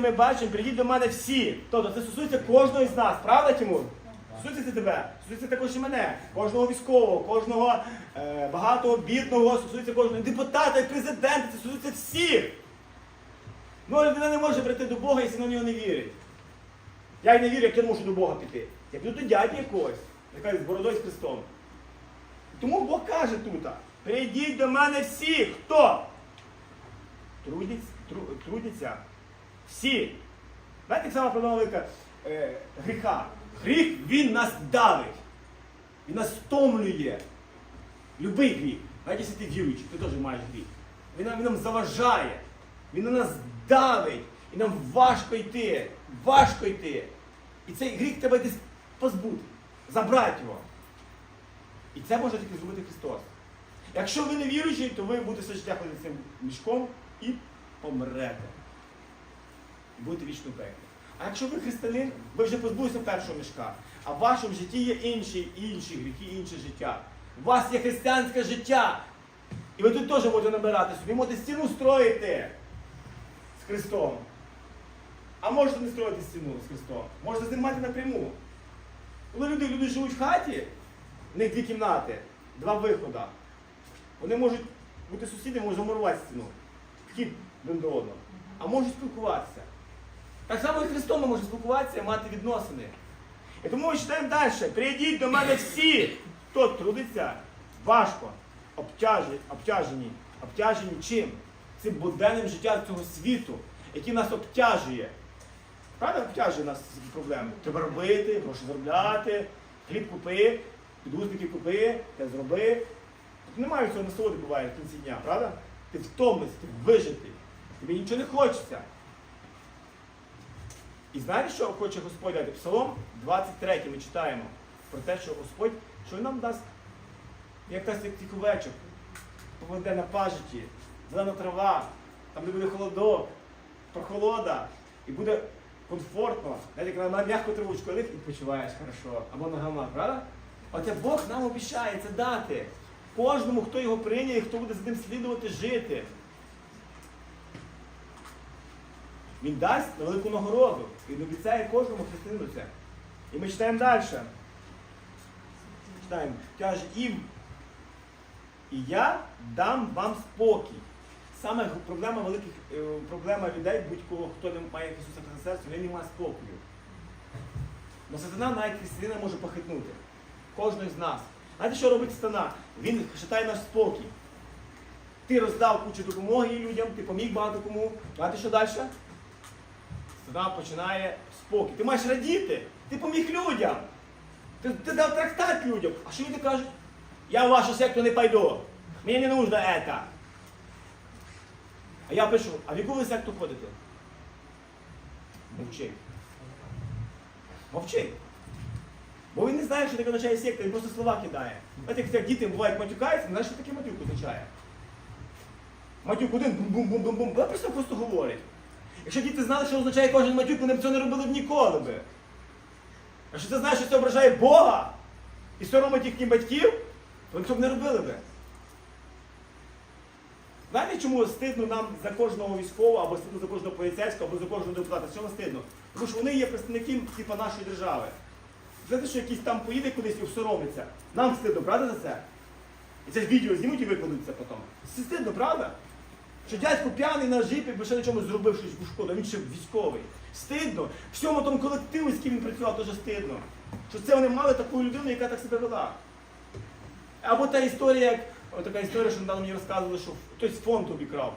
Ми бачимо, прийдіть до мене всі. Тобто це стосується кожного із нас, правда, Тимур? Стосується це тебе, стосується також і мене, кожного військового, кожного е, багатого, бідного, стосується кожного депутата, президента, це стосується всіх. Ну, людина не може прийти до Бога, якщо на нього не вірить. Я й не вірю, як я можу до Бога піти. Я піду до дяді якогось, яка з бородою з Христом. Тому Бог каже тут, прийдіть до мене всі, хто? Трудяться всі. Знаєте, як сама проблема велика е, гріха. Гріх він нас давить. Він нас стомлює. Любий гріх. Навіть якщо ти віруючий, ти теж маєш гріх. Він нам, він нам заважає. Він на нас давить. І нам важко йти. Важко йти. І цей гріх треба десь позбути, забрати його. І це може тільки зробити Христос. Якщо ви не віруючий, то ви будете все життя ходити цим мішком і помрете будете вічно пеклі. А якщо ви християнин, ви вже позбулися першого мішка. А в вашому житті є інші, інші гріхи, інше життя. У вас є християнське життя. І ви тут теж можете набирати собі, можете стіну строїти з Христом. А можете не строїти стіну з Христом. Можете з ним мати напряму. Коли люди, люди живуть в хаті, в них дві кімнати, два виходи. Вони можуть бути сусідами, можуть замурувати стіну. Вхід один до одного. А можуть спілкуватися. Так само і Христом ми можемо спілкуватися і мати відносини. І тому ми читаємо далі. Прийдіть до мене всі, хто трудиться важко, обтяжені, обтяжені, обтяжені чим? Цим буденним життям цього світу, який нас обтяжує. Правда, обтяжує нас проблеми. Треба робити, гроші заробляти, хліб купи, підгузники купи, те зроби. Немає цього насолоди буває в кінці дня, правда? Ти втомлений, ти вижитий. Тобі нічого не хочеться. І знаєте, що хоче Господь дати? Псалом 23 ми читаємо про те, що Господь, що Він нам дасть, як дасть як тих овечок, поведе на пажиті, зелена трава, там де буде холодок, прохолода, і буде комфортно. Коли на м'яку травучку і відпочиваєш хорошо, або на гамак, правда? Оце Бог нам обіцяє це дати. Кожному, хто його прийняє, хто буде з ним слідувати жити. Він дасть велику нагороду. Він обіцяє кожному християнину це. І ми читаємо далі. Читаємо. Каже, і, і я дам вам спокій. Саме проблема великих, е, проблема людей, будь-кого, хто не має Ісуса Христа серці, він не має спокою. Бо сатана навіть християнина може похитнути. Кожного з нас. Знаєте, що робить сатана? Він хитає наш спокій. Ти роздав кучу допомоги людям, ти поміг багато кому. Знаєте, що далі? Сатана починає спокій. Ти маєш радіти, ти поміг людям. Ти, ти дав трактат людям. А що люди кажуть? Я в вашу секту не пойду. Мені не нужно это. А я пишу, а в яку ви секту ходите? Мовчи. Мовчи. Бо він не знає, що таке означає секта, він просто слова кидає. Знаєте, як діти бувають матюкаються, знаєш, що таке матюк означає? Матюк один бум-бум-бум-бум-бум. Просто просто говорить. Якщо діти знали, що означає кожен матюк, вони б цього не робили б ніколи би. Якщо ти знаєш, що це ображає Бога і соромить їхніх батьків, вони цього б не робили би. Знаєте, чому стидно нам за кожного військового, або стидно за кожного поліцейського, або за кожного депутата? Чому стидно? Тому що вони є представники типу, нашої держави. Знаєте, що якийсь там поїде кудись і всоромиться. Нам стидно, правда за це? І це ж відео знімуть і викладуть це потім. Це стидно, правда? Що дядько п'яний на жипі, бо ще на чомусь зробив щось шкоду, він ще військовий. Стидно. Всьому тому колективу, з ким він працював, теж стидно. Що це вони мали таку людину, яка так себе вела. Або та історія, як така історія, що недавно мені розказували, що хтось фонд обікрав.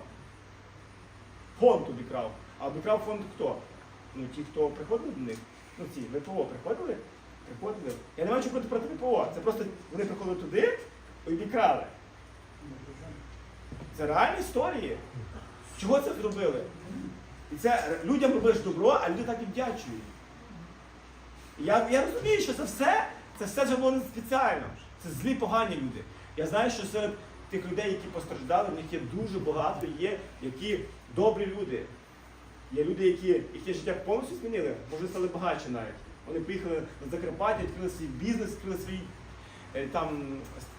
Фонд обікрав. А обікрав фонд хто? Ну ті, хто приходили до них. Ну ці ВПО приходили? Приходили. Я не маю чого проти ВПО. Це просто вони приходили туди і обікрали. Це реальні історії. Чого це зробили? І це людям робиш добро, а люди так і вдячують. Я, я розумію, що це все, це все вже було не спеціально. Це злі, погані люди. Я знаю, що серед тих людей, які постраждали, в них є дуже багато, є які добрі люди. Є люди, які їхнє життя повністю змінили, може стали багатші навіть. Вони поїхали на Закарпаття, відкрили свій бізнес, відкрили е, там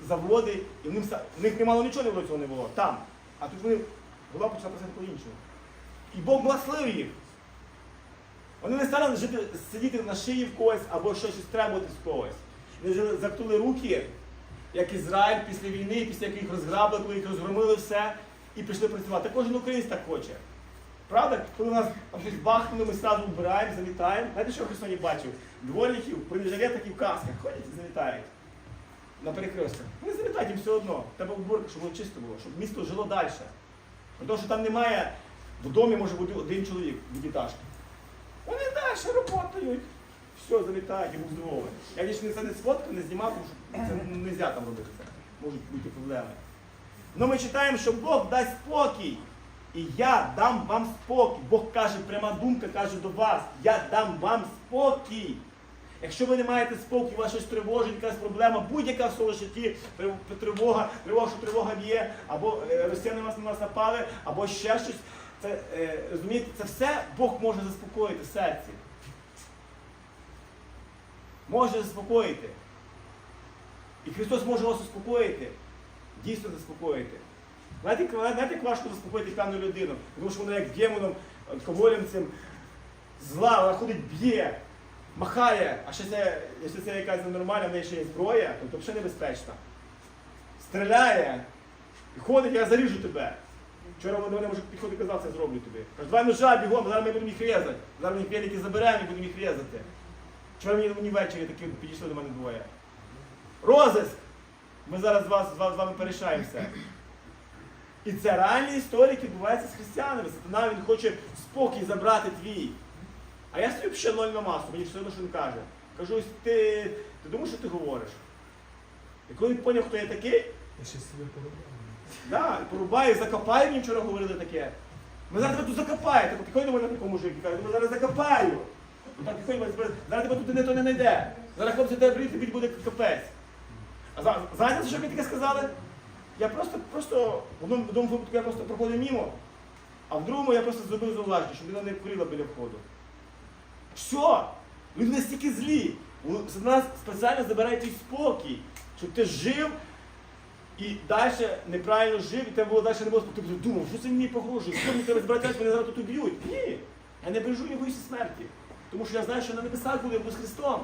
заводи, і в них, в них немало нічого не було, цього не було. Там. А тут вони голова почала писати по-іншому. І Бог благословив їх. Вони не стали жити, сидіти на шиї в когось або щось требувати з когось. Вони вже руки, як Ізраїль після війни, після як їх розграбили, коли їх розгромили все, і пішли працювати. Кожен українець так хоче. Правда? Коли нас щось бахнули, ми одразу вбираємо, замітаємо. Знаєте, що я в Херсоні бачив? Дворників, бронежилетах і в касках ходять і замітають. На перекрестках. Вони замітають їм все одно. Треба уборка, щоб воно чисто було, щоб місто жило далі. Тому що там немає, в домі може бути один чоловік в діташки. Вони далі роботають. Все, замітають і був здоровий. Я лише це не сфоткав, не знімав, тому що це не можна там робити це. Можуть бути проблеми. Ну ми читаємо, що Бог дасть спокій. І я дам вам спокій. Бог каже, пряма думка каже до вас, я дам вам спокій. Якщо ви не маєте спокій, у вас щось тривожить, якась проблема, будь-яка в своєму житті, тривога, тривога, що тривога є, або е, росіяни вас на нас напали, або ще щось. Це, е, розумієте, це все Бог може заспокоїти в серці. Може заспокоїти. І Христос може вас успокоїти, дійсно заспокоїти. Знаєте, знаєте, як важко заспокоїти певну людину, тому що вона як демоном, алкоголем цим зла, вона ходить, б'є, махає, а ще це, якщо це якась ненормальна, в неї ще є зброя, то, взагалі небезпечно. Стріляє і ходить, я заріжу тебе. Вчора вони мене може підходить казав, це зроблю тобі. Каже, давай ножа бігом, зараз ми будемо їх різати. Зараз їх велики заберемо і будемо їх різати. Вчора мені, мені ввечері такі підійшли до мене двоє. Розиск! Ми зараз з, вас, з вами порішаємося. І це реальні історії, які відбуваються з християнами. Сатана він хоче спокій забрати твій. А я стою ще ноль на масу, мені все одно, що він каже. Кажу, ось ти, ти думаєш, що ти говориш? І коли він зрозумів, хто я такий, Я ще себе порубаю. да, порубає, закопає, мені вчора говорили таке. Ми зараз тебе тут закопаєте. Так Підходь до мене такому мужик і каже, ми зараз закопаю. Так, підходь, зараз тебе тут ніхто не знайде. Зараз хлопці тебе прийти, тобі буде капець. А за- знаєте, що мені таке сказали? Я просто, просто, в одному, випадку я просто проходив мимо, а в другому я просто зробив зауваження, щоб людина не курила біля входу. Все! Люди настільки злі. Нас спеціально забирає твій спокій, щоб ти жив і далі неправильно жив, і тебе було далі не було спокійно. Ти думав, що це мені погрожує, що мені треба збиратися, мене зараз тут уб'ють. Ні, я не бережу не боюся смерті. Тому що я знаю, що на небесах буде я з Христом.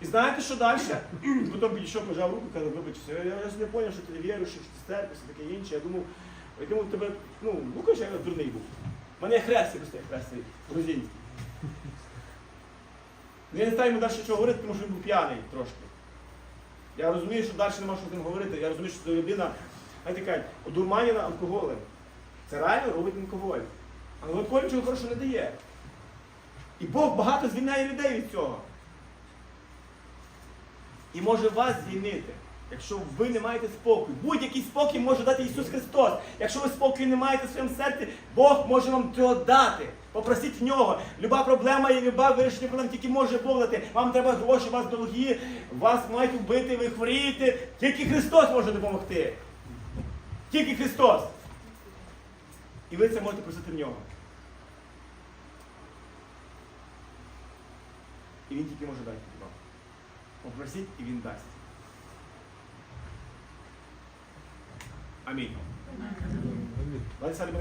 І знаєте, що далі? Потім підійшов, пожав руку, казав, вибач, я, я, не зрозумів, що ти не віруєш, що ти стерпишся, таке інше. Я думав, я думав, тебе, ну, ну, я дурний був. Мене є хрест, я просто є хрест грузинський. Ну, Я не знаю далі чого говорити, тому що він був п'яний трошки. Я розумію, що далі нема що з ним говорити. Я розумію, що це людина, знаєте, кажуть, одурманена алкоголем. Це реально робить алкоголь. Але алкоголь нічого хорошого не дає. І Бог багато звільняє людей від цього. І може вас звільнити, якщо ви не маєте спокою. Будь-який спокій може дати Ісус Христос. Якщо ви спокою не маєте в своєму серці, Бог може вам цього дати. Попросіть в нього. Люба проблема і люба вирішення проблем тільки може Бог дати. Вам треба гроші, вас долги, вас мають вбити, ви хворієте. Тільки Христос може допомогти. Тільки Христос. І ви це можете просити в нього. І він тільки може дати вам. Попросіть і він дасть. I mean. Vai sair